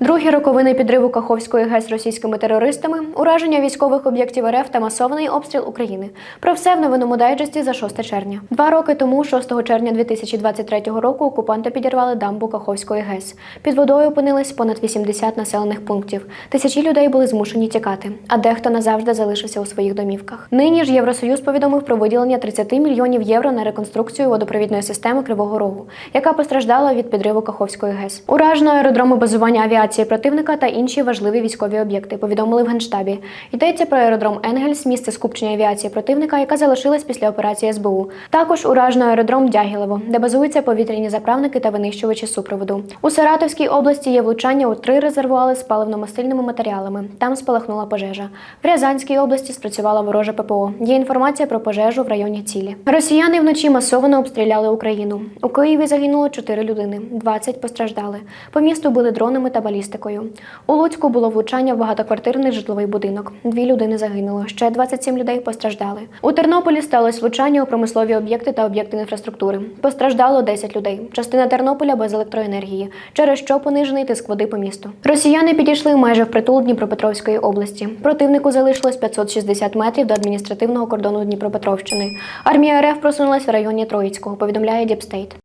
Другі роковини підриву Каховської ГЕС російськими терористами, ураження військових об'єктів РФ та масований обстріл України. Про все в новинному дайджесті за 6 червня. Два роки тому, 6 червня 2023 року, окупанти підірвали дамбу Каховської ГЕС. Під водою опинились понад 80 населених пунктів. Тисячі людей були змушені тікати, а дехто назавжди залишився у своїх домівках. Нині ж Євросоюз повідомив про виділення 30 мільйонів євро на реконструкцію водопровідної системи Кривого Рогу, яка постраждала від підриву Каховської ГЕС. Уражено аеродроми базування авіації противника та інші важливі військові об'єкти. Повідомили в генштабі. Йдеться про аеродром Енгельс, місце скупчення авіації противника, яка залишилась після операції СБУ. Також уражено аеродром Дягілево, де базуються повітряні заправники та винищувачі супроводу. У Саратовській області є влучання у три резервуари з паливно-мастильними матеріалами. Там спалахнула пожежа. В Рязанській області спрацювала ворожа ППО. Є інформація про пожежу в районі цілі. Росіяни вночі масово обстріляли Україну. У Києві загинуло 4 людини, 20 постраждали. По місту били дронами та балістикою. У Луцьку було влучання в багатоквартирний житловий будинок. Дві людини загинуло, ще 27 людей постраждали. У Тернополі сталося влучання у промислові об'єкти та об'єкти інфраструктури. Постраждало 10 людей. Частина Тернополя без електроенергії, через що понижений тиск води по місту. Росіяни підійшли майже впритул Дніпропетровської області. Противнику залишилось 560 метрів до адміністративного кордону Дніпропетровщини. Армія РФ просунулась в районі Троїцького, повідомляє Діпстейт.